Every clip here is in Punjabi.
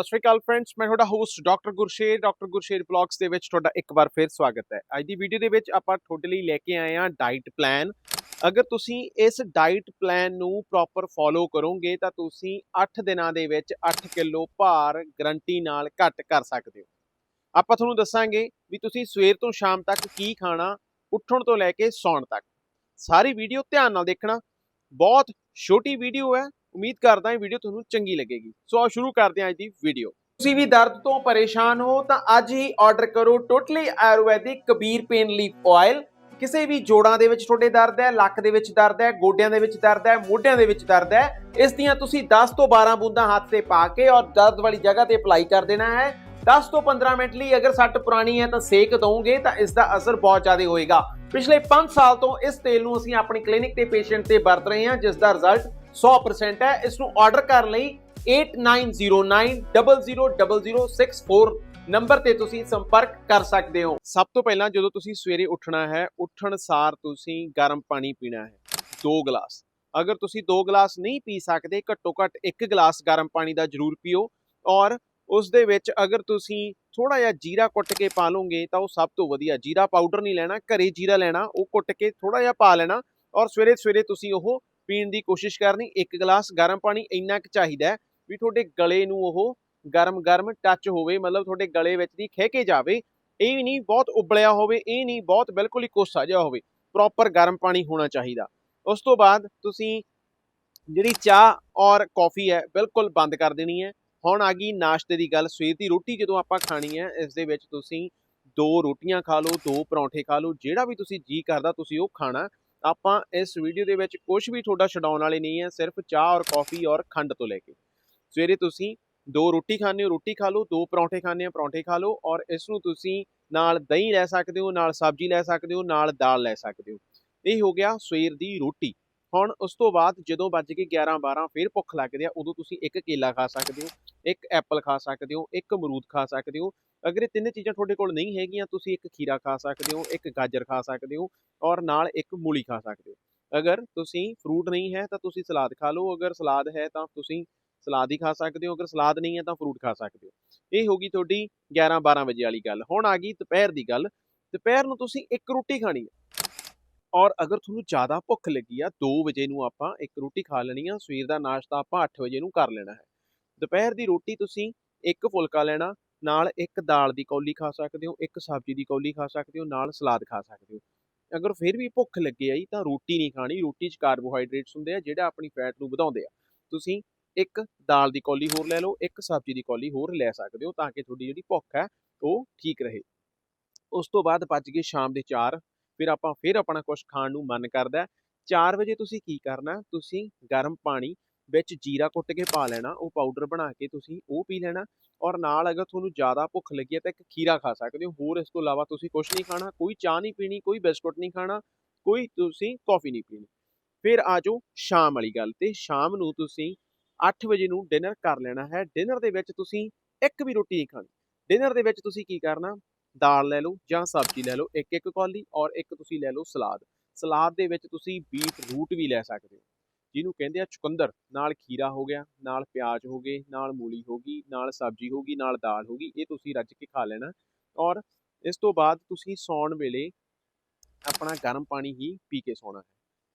ਸਤਿ ਸ਼੍ਰੀ ਅਕਾਲ ਫਰੈਂਡਸ ਮੈਂ ਤੁਹਾਡਾ host doctor Gursher doctor Gursher blogs ਦੇ ਵਿੱਚ ਤੁਹਾਡਾ ਇੱਕ ਵਾਰ ਫਿਰ ਸਵਾਗਤ ਹੈ। ਅੱਜ ਦੀ ਵੀਡੀਓ ਦੇ ਵਿੱਚ ਆਪਾਂ ਤੁਹਾਡੇ ਲਈ ਲੈ ਕੇ ਆਏ ਹਾਂ ਡਾਈਟ ਪਲਾਨ ਅਗਰ ਤੁਸੀਂ ਇਸ ਡਾਈਟ ਪਲਾਨ ਨੂੰ ਪ੍ਰੋਪਰ ਫੋਲੋ ਕਰੋਗੇ ਤਾਂ ਤੁਸੀਂ 8 ਦਿਨਾਂ ਦੇ ਵਿੱਚ 8 ਕਿਲੋ ਭਾਰ ਗਰੰਟੀ ਨਾਲ ਘੱਟ ਕਰ ਸਕਦੇ ਹੋ। ਆਪਾਂ ਤੁਹਾਨੂੰ ਦੱਸਾਂਗੇ ਵੀ ਤੁਸੀਂ ਸਵੇਰ ਤੋਂ ਸ਼ਾਮ ਤੱਕ ਕੀ ਖਾਣਾ, ਉੱਠਣ ਤੋਂ ਲੈ ਕੇ ਸੌਣ ਤੱਕ। ਸਾਰੀ ਵੀਡੀਓ ਧਿਆਨ ਨਾਲ ਦੇਖਣਾ। ਬਹੁਤ ਛੋਟੀ ਵੀਡੀਓ ਹੈ ਉਮੀਦ ਕਰਦਾ ਹਾਂ ਵੀਡੀਓ ਤੁਹਾਨੂੰ ਚੰਗੀ ਲੱਗੇਗੀ। ਸੋ ਆਓ ਸ਼ੁਰੂ ਕਰਦੇ ਹਾਂ ਅੱਜ ਦੀ ਵੀਡੀਓ ਤੁਸੀਂ ਵੀ ਦਰਦ ਤੋਂ ਪਰੇਸ਼ਾਨ ਹੋ ਤਾਂ ਅੱਜ ਹੀ ਆਰਡਰ ਕਰੋ totally Ayurvedic Kabir pain leaf oil ਕਿਸੇ ਵੀ ਜੋੜਾਂ ਦੇ ਵਿੱਚ ਤੁਹਾਡੇ ਦਰਦ ਹੈ, ਲੱਕ ਦੇ ਵਿੱਚ ਦਰਦ ਹੈ, ਗੋਡਿਆਂ ਦੇ ਵਿੱਚ ਦਰਦ ਹੈ, ਮੋਢਿਆਂ ਦੇ ਵਿੱਚ ਦਰਦ ਹੈ, ਇਸ ਦੀਆਂ ਤੁਸੀਂ 10 ਤੋਂ 12 ਬੂੰਦਾਂ ਹੱਥ ਤੇ ਪਾ ਕੇ ਔਰ ਦਰਦ ਵਾਲੀ ਜਗ੍ਹਾ ਤੇ ਅਪਲਾਈ ਕਰ ਦੇਣਾ ਹੈ। 10 ਤੋਂ 15 ਮਿੰਟ ਲਈ ਅਗਰ ਸੱਟ ਪੁਰਾਣੀ ਹੈ ਤਾਂ ਸੇਕ ਦਵੋਗੇ ਤਾਂ ਇਸ ਦਾ ਅਸਰ ਬਹੁਤ ਜ਼ਿਆਦਾ ਹੋਏਗਾ। ਪਿਛਲੇ 5 ਸਾਲ ਤੋਂ ਇਸ ਤੇਲ ਨੂੰ ਅਸੀਂ ਆਪਣੀ ਕਲੀਨਿਕ ਤੇ ਪੇਸ਼ੈਂਟ ਤੇ ਵਰਤ ਰਹੇ ਹਾਂ, ਜਿਸ ਦਾ ਰਿਜ਼ਲਟ 100% ਹੈ। ਇਸ ਨੂੰ ਆਰਡਰ ਕਰਨ ਲਈ 8909000064 ਨੰਬਰ ਤੇ ਤੁਸੀਂ ਸੰਪਰਕ ਕਰ ਸਕਦੇ ਹੋ। ਸਭ ਤੋਂ ਪਹਿਲਾਂ ਜਦੋਂ ਤੁਸੀਂ ਸਵੇਰੇ ਉੱਠਣਾ ਹੈ, ਉੱਠਣ ਸਾਰ ਤੁਸੀਂ ਗਰਮ ਪਾਣੀ ਪੀਣਾ ਹੈ। 2 ਗਲਾਸ। ਅਗਰ ਤੁਸੀਂ 2 ਗਲਾਸ ਨਹੀਂ ਪੀ ਸਕਦੇ ਘੱਟੋ ਘੱਟ 1 ਗਲਾਸ ਗਰਮ ਪਾਣੀ ਦਾ ਜ਼ਰੂਰ ਪੀਓ। ਔਰ ਉਸ ਦੇ ਵਿੱਚ ਅਗਰ ਤੁਸੀਂ ਥੋੜਾ ਜਿਹਾ ਜੀਰਾ ਕੁੱਟ ਕੇ ਪਾ ਲਓਗੇ, ਤਾਂ ਉਹ ਸਭ ਤੋਂ ਵਧੀਆ। ਜੀਰਾ ਪਾਊਡਰ ਨਹੀਂ ਲੈਣਾ, ਘਰੇ ਜੀਰਾ ਲੈਣਾ, ਉਹ ਕੁੱਟ ਕੇ ਥੋੜਾ ਜਿਹਾ ਪਾ ਲੈਣਾ। ਔਰ ਸਵੇਰੇ ਸਵੇਰੇ ਤੁਸੀਂ ਉਹ ਪੀਣ ਦੀ ਕੋਸ਼ਿਸ਼ ਕਰਨੀ, ਇੱਕ ਗਲਾਸ ਗਰਮ ਪਾਣੀ ਇੰਨਾ ਕੁ ਚਾਹੀਦਾ ਵੀ ਤੁਹਾਡੇ ਗਲੇ ਨੂੰ ਉਹ ਗਰਮ ਗਰਮ ਟੱਚ ਹੋਵੇ, ਮਤਲਬ ਤੁਹਾਡੇ ਗਲੇ ਵਿੱਚ ਦੀ ਖਹਿ ਕੇ ਜਾਵੇ, ਇਹ ਨਹੀਂ ਬਹੁਤ ਉਬਲਿਆ ਹੋਵੇ, ਇਹ ਨਹੀਂ ਬਹੁਤ ਬਿਲਕੁਲ ਹੀ ਕੋਸਾ ਜਿਹਾ ਹੋਵੇ ਪ੍ਰੋਪਰ ਗਰਮ ਪਾਣੀ ਹੋਣਾ ਚਾਹੀਦਾ। ਉਸ ਤੋਂ ਬਾਅਦ ਤੁਸੀਂ ਜਿਹੜੀ ਚਾਹ ਔਰ ਕੌਫੀ ਹੈ, ਬਿਲਕੁਲ ਬੰਦ ਕਰ ਦੇਣੀ ਹੈ। ਹੁਣ ਆ ਗਈ ਨਾਸ਼ਤੇ ਦੀ ਗੱਲ, ਸਵੇਰ ਦੀ ਰੋਟੀ ਜਦੋਂ ਆਪਾਂ ਖਾਣੀ ਹੈ, ਇਸ ਦੇ ਵਿੱਚ ਤੁਸੀਂ ਦੋ ਰੋਟੀਆਂ ਖਾ ਲਓ, ਦੋ ਪਰੌਂਠੇ ਖਾ ਲਓ, ਜਿਹੜਾ ਵੀ ਤੁਸੀਂ ਜੀ ਕਰਦਾ ਤੁਸੀਂ ਉਹ ਖਾਣਾ। ਆਪਾਂ ਇਸ ਵੀਡੀਓ ਦੇ ਵਿੱਚ ਕੁਝ ਵੀ ਤੁਹਾਡਾ ਛਡਾਉਣ ਵਾਲੇ ਨਹੀਂ ਹੈ, ਸਿਰਫ ਚਾਹ ਔਰ ਕੌਫੀ ਔਰ ਖੰਡ ਤੋਂ ਲੈ ਕੇ। ਸਵੇਰੇ ਤੁਸੀਂ ਦੋ ਰੋਟੀ ਖਾਣੇ ਹੋ, ਰੋਟੀ ਖਾ ਲਓ, ਦੋ ਪਰੌਂਠੇ ਖਾਣੇ ਹੋ, ਪਰੌਂਠੇ ਖਾ ਲਓ ਔਰ ਇਸ ਨੂੰ ਤੁਸੀਂ ਨਾਲ ਦਹੀਂ ਲੈ ਸਕਦੇ ਹੋ, ਨਾਲ ਸਬਜ਼ੀ ਲੈ ਸਕਦੇ ਹੋ, ਨਾਲ ਦਾਲ ਲੈ ਸਕਦੇ ਹੋ। ਇਹ ਹੋ ਗਿਆ ਸਵੇਰ ਦੀ ਰੋਟੀ। ਹੁਣ ਉਸ ਤੋਂ ਬਾਅਦ ਜਦੋਂ ਵੱਜ ਕੇ 11 12 ਫਿਰ ਭੁੱਖ ਲੱਗਦੀ ਆ, ਉਦੋਂ ਤੁਸੀਂ ਇੱਕ ਕੇਲਾ ਖਾ ਸਕਦੇ ਹੋ। ਇੱਕ ਐਪਲ ਖਾ ਸਕਦੇ ਹੋ, ਇੱਕ ਅਮਰੂਦ ਖਾ ਸਕਦੇ ਹੋ, ਅਗਰ ਇਹ ਤਿੰਨ ਚੀਜ਼ਾਂ ਤੁਹਾਡੇ ਕੋਲ ਨਹੀਂ ਹੈਗੀਆਂ, ਤੁਸੀਂ ਇੱਕ ਖੀਰਾ ਖਾ ਸਕਦੇ ਹੋ, ਇੱਕ ਗਾਜਰ ਖਾ ਸਕਦੇ ਹੋ ਔਰ ਨਾਲ ਇੱਕ ਮੂਲੀ ਖਾ ਸਕਦੇ ਹੋ। ਅਗਰ ਤੁਸੀਂ ਫਰੂਟ ਨਹੀਂ ਹੈ ਤਾਂ ਤੁਸੀਂ ਸਲਾਦ ਖਾ ਲਓ, ਅਗਰ ਸਲਾਦ ਹੈ ਤਾਂ ਤੁਸੀਂ ਸਲਾਦ ਹੀ ਖਾ ਸਕਦੇ ਹੋ, ਅਗਰ ਸਲਾਦ ਨਹੀਂ ਹੈ ਤਾਂ ਫਰੂਟ ਖਾ ਸਕਦੇ ਹੋ। ਇਹ ਹੋ ਗਈ ਤੁਹਾਡੀ 11 12 ਵਜੇ ਵਾਲੀ ਗੱਲ। ਹੁਣ ਆ ਗਈ ਦੁਪਹਿਰ ਦੀ ਗੱਲ। ਦੁਪਹਿਰ ਨੂੰ ਤੁਸੀਂ ਇੱਕ ਰੋਟੀ ਖਾਣੀ ਹੈ। ਔਰ ਅਗਰ ਤੁਹਾਨੂੰ ਜ਼ਿਆਦਾ ਭੁੱਖ ਲੱਗੀ ਆ 2 ਵਜੇ ਨੂੰ ਆਪਾਂ ਇੱਕ ਰੋਟੀ ਖਾ ਲੈਣੀ ਆ, ਸਵੇਰ ਦਾ ਨਾਸ਼ਤਾ ਆਪਾਂ 8 ਵਜੇ ਨੂੰ ਕਰ ਲੈਣਾ ਹੈ। ਦੁਪਹਿਰ ਦੀ ਰੋਟੀ ਤੁਸੀਂ ਇੱਕ ਫੁਲਕਾ ਲੈਣਾ, ਨਾਲ ਇੱਕ ਦਾਲ ਦੀ ਕੌਲੀ ਖਾ ਸਕਦੇ ਹੋ, ਇੱਕ ਸਬਜ਼ੀ ਦੀ ਕੌਲੀ ਖਾ ਸਕਦੇ ਹੋ, ਨਾਲ ਸਲਾਦ ਖਾ ਸਕਦੇ ਹੋ। ਅਗਰ ਫਿਰ ਵੀ ਭੁੱਖ ਲੱਗੇ ਆਈ ਤਾਂ ਰੋਟੀ ਨਹੀਂ ਖਾਣੀ, ਰੋਟੀ 'ਚ ਕਾਰਬੋਹਾਈਡਰੇਟਸ ਹੁੰਦੇ ਆ, ਜਿਹੜਾ ਆਪਣੀ ਫੈਟ ਨੂੰ ਵਧਾਉਂਦੇ ਆ। ਤੁਸੀਂ ਇੱਕ ਦਾਲ ਦੀ ਕੌਲੀ ਹੋਰ ਲੈ ਲਓ, ਇੱਕ ਸਬਜ਼ੀ ਦੀ ਕੌਲੀ ਹੋਰ ਲੈ ਸਕਦੇ ਹੋ ਤਾਂ ਕਿ ਤੁਹਾਡੀ ਜਿਹੜੀ ਭੁੱਖ ਹੈ ਉਹ ਠੀਕ ਰਹੇ। ਉਸ ਤੋਂ ਬਾਅਦ ਭੱਜ ਗਏ ਸ਼ਾਮ ਦੇ 4 ਫਿਰ ਆਪਾਂ ਫਿਰ ਆਪਣਾ ਕੁਝ ਖਾਣ ਨੂੰ ਮਨ ਕਰਦਾ 4 ਵਜੇ ਤੁਸੀਂ ਕੀ ਕਰਨਾ, ਤੁਸੀਂ ਗਰਮ ਪਾਣੀ ਵਿੱਚ ਜੀਰਾ ਕੁੱਟ ਕੇ ਪਾ ਲੈਣਾ, ਉਹ ਪਾਊਡਰ ਬਣਾ ਕੇ ਤੁਸੀਂ ਉਹ ਪੀ ਲੈਣਾ ਔਰ ਨਾਲ ਅਗਰ ਤੁਹਾਨੂੰ ਜ਼ਿਆਦਾ ਭੁੱਖ ਲੱਗੀ ਹੈ ਤਾਂ ਇੱਕ ਖੀਰਾ ਖਾ ਸਕਦੇ ਹੋ। ਹੋਰ ਇਸ ਤੋਂ ਇਲਾਵਾ ਤੁਸੀਂ ਕੁਝ ਨਹੀਂ ਖਾਣਾ, ਕੋਈ ਚਾਹ ਨਹੀਂ ਪੀਣੀ, ਕੋਈ ਬਿਸਕੁਟ ਨਹੀਂ ਖਾਣਾ, ਕੋਈ ਤੁਸੀਂ ਕੌਫੀ ਨਹੀਂ ਪੀਣੀ। ਫਿਰ ਆ ਜਾਓ ਸ਼ਾਮ ਵਾਲੀ ਗੱਲ ਤੇ ਸ਼ਾਮ ਨੂੰ ਤੁਸੀਂ 8 ਵਜੇ ਨੂੰ ਡਿਨਰ ਕਰ ਲੈਣਾ ਹੈ। ਡਿਨਰ ਦੇ ਵਿੱਚ ਤੁਸੀਂ ਇੱਕ ਵੀ ਰੋਟੀ ਨਹੀਂ ਖਾਣੀ। ਡਿਨਰ ਦੇ ਵਿੱਚ ਤੁਸੀਂ ਕੀ ਕਰਨਾ, ਦਾਲ ਲੈ ਲਓ ਜਾਂ ਸਬਜ਼ੀ ਲੈ ਲਓ ਇੱਕ ਇੱਕ ਕੌਲੀ ਔਰ ਇੱਕ ਤੁਸੀਂ ਲੈ ਲਓ ਸਲਾਦ। ਸਲਾਦ ਦੇ ਵਿੱਚ ਤੁਸੀਂ ਬੀਟ ਰੂਟ ਵੀ ਲੈ ਸਕਦੇ ਹੋ। ਜਿਹਨੂੰ ਕਹਿੰਦੇ ਆ ਚੁਕੰਦਰ, ਨਾਲ ਖੀਰਾ ਹੋ ਗਿਆ, ਨਾਲ ਪਿਆਜ਼ ਹੋ ਗਏ, ਨਾਲ ਮੂਲੀ ਹੋ ਗਈ, ਨਾਲ ਸਬਜ਼ੀ ਹੋ ਗਈ, ਨਾਲ ਦਾਲ ਹੋ ਗਈ, ਇਹ ਤੁਸੀਂ ਰੱਜ ਕੇ ਖਾ ਲੈਣਾ। ਔਰ ਇਸ ਤੋਂ ਬਾਅਦ ਤੁਸੀਂ ਸੌਣ ਵੇਲੇ ਆਪਣਾ ਗਰਮ ਪਾਣੀ ਹੀ ਪੀ ਕੇ ਸੌਣਾ ਹੈ।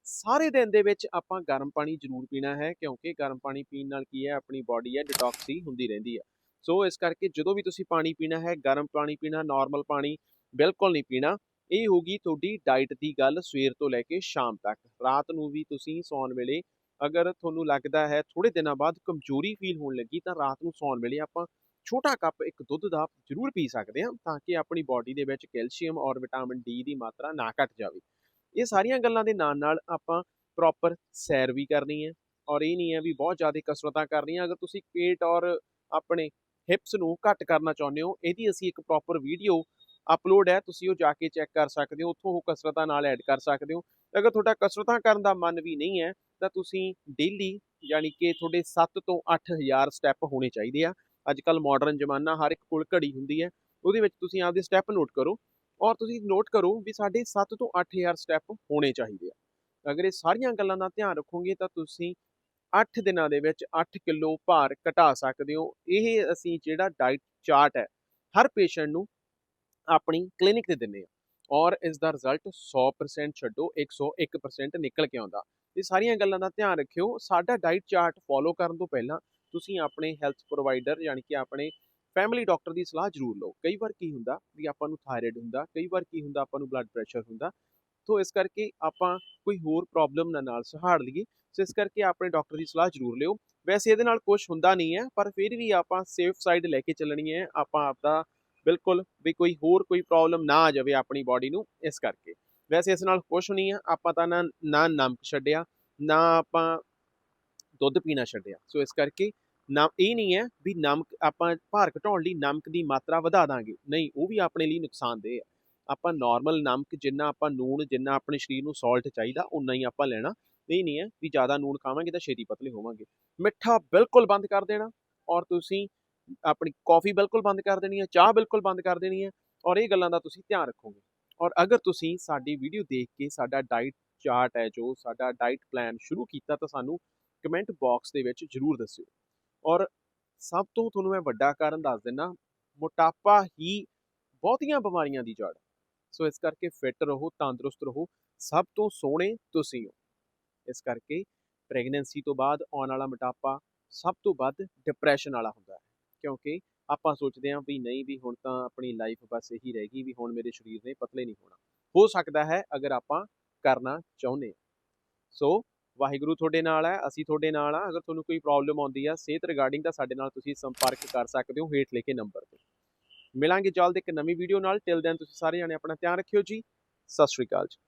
ਸਾਰੇ ਦਿਨ ਦੇ ਵਿੱਚ ਆਪਾਂ ਗਰਮ ਪਾਣੀ ਜ਼ਰੂਰ ਪੀਣਾ ਹੈ, ਕਿਉਂਕਿ ਗਰਮ ਪਾਣੀ ਪੀਣ ਨਾਲ ਕੀ ਹੈ, ਆਪਣੀ ਬਾਡੀ ਹੈ ਡਿਟੌਕਸੀ ਹੁੰਦੀ ਰਹਿੰਦੀ ਹੈ। ਸੋ ਇਸ ਕਰਕੇ ਜਦੋਂ ਵੀ ਤੁਸੀਂ ਪਾਣੀ ਪੀਣਾ ਹੈ, ਗਰਮ ਪਾਣੀ ਪੀਣਾ ਨਾਰਮਲ ਪਾਣੀ ਬਿਲਕੁਲ ਨਹੀਂ ਪੀਣਾ। ਇਹ ਹੋਗੀ ਤੁਹਾਡੀ ਡਾਈਟ ਦੀ ਗੱਲ ਸਵੇਰ ਤੋਂ ਲੈ ਕੇ ਸ਼ਾਮ ਤੱਕ। ਰਾਤ ਨੂੰ ਵੀ ਤੁਸੀਂ ਸੌਣ ਵੇਲੇ ਅਗਰ ਤੁਹਾਨੂੰ ਲੱਗਦਾ ਹੈ ਥੋੜੇ ਦਿਨਾਂ ਬਾਅਦ ਕਮਜ਼ੋਰੀ ਫੀਲ ਹੋਣ ਲੱਗੀ ਤਾਂ ਰਾਤ ਨੂੰ ਸੌਣ ਵੇਲੇ ਆਪਾਂ ਛੋਟਾ ਕੱਪ ਇੱਕ ਦੁੱਧ ਦਾ ਜ਼ਰੂਰ ਪੀ ਸਕਦੇ ਹਾਂ ਤਾਂ ਕਿ ਆਪਣੀ ਬਾਡੀ ਦੇ ਵਿੱਚ ਕੈਲਸ਼ੀਅਮ ਔਰ ਵਿਟਾਮਿਨ ਡੀ ਦੀ ਮਾਤਰਾ ਨਾ ਘਟ ਜਾਵੇ। ਇਹ ਸਾਰੀਆਂ ਗੱਲਾਂ ਦੇ ਨਾਲ ਨਾਲ ਆਪਾਂ ਪ੍ਰੋਪਰ ਸੈਰ ਵੀ ਕਰਨੀ ਹੈ ਔਰ ਇਹ ਨਹੀਂ ਹੈ ਵੀ ਬਹੁਤ ਜ਼ਿਆਦਾ ਕਸਰਤਾਂ ਕਰਨੀਆਂ। ਅਗਰ ਤੁਸੀਂ ਪੇਟ ਔਰ ਆਪਣੇ ਹਿਪਸ ਨੂੰ ਘੱਟ ਕਰਨਾ ਚਾਹੁੰਦੇ ਹੋ, ਇਹਦੀ ਅਸੀਂ ਇੱਕ ਪ੍ਰੋਪਰ ਵੀਡੀਓ ਅਪਲੋਡ ਹੈ, ਤੁਸੀਂ ਉਹ ਜਾ ਕੇ ਚੈੱਕ ਕਰ ਸਕਦੇ ਹੋ, ਉੱਥੋਂ ਉਹ ਕਸਰਤਾਂ ਨਾਲ ਐਡ ਕਰ ਸਕਦੇ ਹੋ। ਅਗਰ ਤੁਹਾਡਾ ਕਸਰਤਾਂ ਕਰਨ ਦਾ ਮਨ ਵੀ ਨਹੀਂ ਹੈ, ਤਾਂ ਤੁਸੀਂ ਡੇਲੀ ਯਾਨੀ ਕਿ ਤੁਹਾਡੇ 7 ਤੋਂ 8000 ਸਟੈਪ ਹੋਣੇ ਚਾਹੀਦੇ ਆ। ਅੱਜ ਕੱਲ ਮਾਡਰਨ ਜ਼ਮਾਨਾ ਹਰ ਇੱਕ ਕੋਲ ਘੜੀ ਹੁੰਦੀ ਹੈ, ਉਹਦੇ ਵਿੱਚ ਤੁਸੀਂ ਆਪਦੇ ਸਟੈਪ ਨੋਟ ਕਰੋ ਔਰ ਤੁਸੀਂ ਨੋਟ ਕਰੋ ਵੀ ਸਾਡੇ 7 ਤੋਂ 8000 ਸਟੈਪ ਹੋਣੇ ਚਾਹੀਦੇ ਆ। ਅਗਰ ਇਹ ਸਾਰੀਆਂ ਗੱਲਾਂ ਦਾ ਧਿਆਨ ਰੱਖੋਗੇ, ਤਾਂ ਤੁਸੀਂ 8 ਦਿਨਾਂ ਦੇ ਵਿੱਚ 8 ਕਿਲੋ ਭਾਰ ਘਟਾ ਸਕਦੇ ਹੋ। ਇਹ ਅਸੀਂ ਜਿਹੜਾ ਡਾਈਟ ਚਾਰਟ ਹੈ, ਹਰ ਪੇਸ਼ੈਂਟ ਨੂੰ ਆਪਣੀ ਕਲੀਨਿਕ ਤੇ ਦਿੰਨੇ ਆ। ਔਰ ਇਸ ਦਾ ਰਿਜ਼ਲਟ 100% ਛੱਡੋ 101% ਨਿਕਲ ਕੇ ਆਉਂਦਾ। ਇਹ ਸਾਰੀਆਂ ਗੱਲਾਂ ਦਾ ਧਿਆਨ ਰੱਖਿਓ। ਸਾਡਾ ਡਾਈਟ ਚਾਰਟ ਫੋਲੋ ਕਰਨ ਤੋਂ ਪਹਿਲਾਂ ਤੁਸੀਂ ਆਪਣੇ ਹੈਲਥ ਪ੍ਰੋਵਾਈਡਰ ਯਾਨੀ ਕਿ ਆਪਣੇ ਫੈਮਿਲੀ ਡਾਕਟਰ ਦੀ ਸਲਾਹ ਜ਼ਰੂਰ ਲਓ। ਕਈ ਵਾਰ ਕੀ ਹੁੰਦਾ ਵੀ ਆਪਾਂ ਨੂੰ ਥਾਇਰਾਇਡ ਹੁੰਦਾ, ਕਈ ਵਾਰ ਕੀ ਹੁੰਦਾ ਆਪਾਂ ਨੂੰ ਬਲੱਡ ਪ੍ਰੈਸ਼ਰ ਹੁੰਦਾ। ਤੋਂ ਇਸ ਕਰਕੇ ਆਪਾਂ ਕੋਈ ਹੋਰ ਪ੍ਰੋਬਲਮ ਨਾ ਨਾਲ ਸਹਾਰ ਲਈਏ। ਸੋ ਇਸ ਕਰਕੇ ਆਪਣੇ ਡਾਕਟਰ ਦੀ ਸਲਾਹ ਜ਼ਰੂਰ ਲਿਓ। ਵੈਸੇ ਇਹਦੇ ਨਾਲ ਕੁਝ ਹੁੰਦਾ ਨਹੀਂ ਹੈ, ਪਰ ਫਿਰ ਵੀ ਆਪਾਂ ਸੇਫ ਸਾਈਡ ਲੈ ਕੇ ਚੱਲਣੀ ਹੈ। ਆਪਾਂ ਆਪਦਾ ਬਿਲਕੁਲ ਵੀ ਕੋਈ ਹੋਰ ਕੋਈ ਪ੍ਰੋਬਲਮ ਨਾ ਆ ਜਾਵੇ ਆਪਣੀ ਬਾਡੀ ਨੂੰ ਇਸ ਕਰਕੇ। ਵੈਸੇ ਇਸ ਨਾਲ ਕੁਝ ਨਹੀਂ ਹੈ ਆਪਾਂ ਤਾਂ ਨਾ ਨਾ ਨਮਕ ਛੱਡਿਆ, ਨਾ ਆਪਾਂ ਦੁੱਧ ਪੀਣਾ ਛੱਡਿਆ। ਸੋ ਇਸ ਕਰਕੇ ਨਾ, ਇਹ ਨਹੀਂ ਹੈ ਵੀ ਨਮਕ, ਆਪਾਂ ਭਾਰ ਘਟਾਉਣ ਲਈ ਨਮਕ ਦੀ ਮਾਤਰਾ ਵਧਾ ਦਾਂਗੇ। ਨਹੀਂ, ਉਹ ਵੀ ਆਪਣੇ ਲਈ ਨੁਕਸਾਨਦੇਹ ਹੈ ਆਪਾਂ ਨਾਰਮਲ ਨਮਕ, ਜਿੰਨਾ ਆਪਾਂ ਨੂਣ ਜਿੰਨਾ ਆਪਣੇ ਸਰੀਰ ਨੂੰ ਸਾਲਟ ਚਾਹੀਦਾ ਉਨਾ ਹੀ ਆਪਾਂ ਲੈਣਾ। ਇਹ ਨਹੀਂ ਹੈ ਵੀ ਜ਼ਿਆਦਾ ਨੂਣ ਖਾਵਾਂਗੇ ਤਾਂ ਛੇਤੀ ਪਤਲੇ ਹੋਵਾਂਗੇ। ਮਿੱਠਾ ਬਿਲਕੁਲ ਬੰਦ ਕਰ ਦੇਣਾ ਔਰ ਤੁਸੀਂ ਆਪਣੀ ਕਾਫੀ ਬਿਲਕੁਲ ਬੰਦ ਕਰ ਦੇਣੀ ਹੈ, ਚਾਹ ਬਿਲਕੁਲ ਬੰਦ ਕਰ ਦੇਣੀ ਹੈ ਔਰ ਇਹ ਗੱਲਾਂ ਦਾ ਤੁਸੀਂ ਧਿਆਨ ਰੱਖੋਗੇ। ਔਰ ਅਗਰ ਤੁਸੀਂ ਸਾਡੀ ਵੀਡੀਓ ਦੇਖ ਕੇ ਸਾਡਾ ਡਾਈਟ ਚਾਰਟ ਹੈ ਜੋ ਸਾਡਾ ਡਾਈਟ ਪਲਾਨ ਸ਼ੁਰੂ ਕੀਤਾ ਤਾਂ ਸਾਨੂੰ ਕਮੈਂਟ ਬਾਕਸ ਦੇ ਵਿੱਚ ਜਰੂਰ ਦੱਸਿਓ। ਔਰ ਸਭ ਤੋਂ ਤੁਹਾਨੂੰ ਮੈਂ ਵੱਡਾ ਕਾਰਨ ਦੱਸ ਦਿੰਨਾ, ਮੋਟਾਪਾ ਹੀ ਬਹੁਤੀਆਂ ਬਿਮਾਰੀਆਂ ਦੀ ਜੜ ਸੋ ਇਸ ਕਰਕੇ ਫਿੱਟ ਰਹੋ, ਤੰਦਰੁਸਤ ਰਹੋ, ਸਭ ਤੋਂ ਸੋਹਣੇ ਤੁਸੀਂ ਹੋ। ਇਸ ਕਰਕੇ ਪ੍ਰੈਗਨੈਂਸੀ ਤੋਂ ਬਾਅਦ ਆਉਣ ਵਾਲਾ ਮੋਟਾਪਾ ਸਭ ਤੋਂ ਵੱਧ ਡਿਪਰੈਸ਼ਨ ਵਾਲਾ ਹੁੰਦਾ ਹੈ। ਕਿਉਂਕਿ ਆਪਾਂ ਸੋਚਦੇ ਹਾਂ ਵੀ ਨਹੀਂ, ਵੀ ਹੁਣ ਤਾਂ ਆਪਣੀ ਲਾਈਫ ਬਸ ਇਹੀ ਰਹਿ ਗਈ ਵੀ ਹੁਣ ਮੇਰੇ ਸਰੀਰ ਨੇ ਪਤਲੇ ਨਹੀਂ ਹੋਣਾ। ਹੋ ਸਕਦਾ ਹੈ ਅਗਰ ਆਪਾਂ ਕਰਨਾ ਚਾਹੁੰਦੇ ਹਾਂ। ਸੋ ਵਾਹਿਗੁਰੂ ਤੁਹਾਡੇ ਨਾਲ ਹੈ, ਅਸੀਂ ਤੁਹਾਡੇ ਨਾਲ ਆ ਅਗਰ ਤੁਹਾਨੂੰ ਕੋਈ ਪ੍ਰੋਬਲਮ ਆਉਂਦੀ ਆ, ਸਿਹਤ ਰਿਗਾਰਡਿੰਗ ਤਾਂ ਸਾਡੇ ਨਾਲ ਤੁਸੀਂ ਸੰਪਰਕ ਕਰ ਸਕਦੇ ਹੋ ਹੇਠ ਲਿਖੇ ਨੰਬਰ ਤੇ। ਮਿਲਾਂਗੇ ਜਲਦ ਇੱਕ ਨਵੀਂ ਵੀਡੀਓ ਨਾਲ। ਟਿਲ ਦੈਨ ਤੁਸੀਂ ਸਾਰੇ ਜਾਣੇ ਆਪਣਾ ਧਿਆਨ ਰੱਖਿਓ ਜੀ। ਸਤਿ ਸ਼੍ਰੀ ਅਕਾਲ ਜੀ।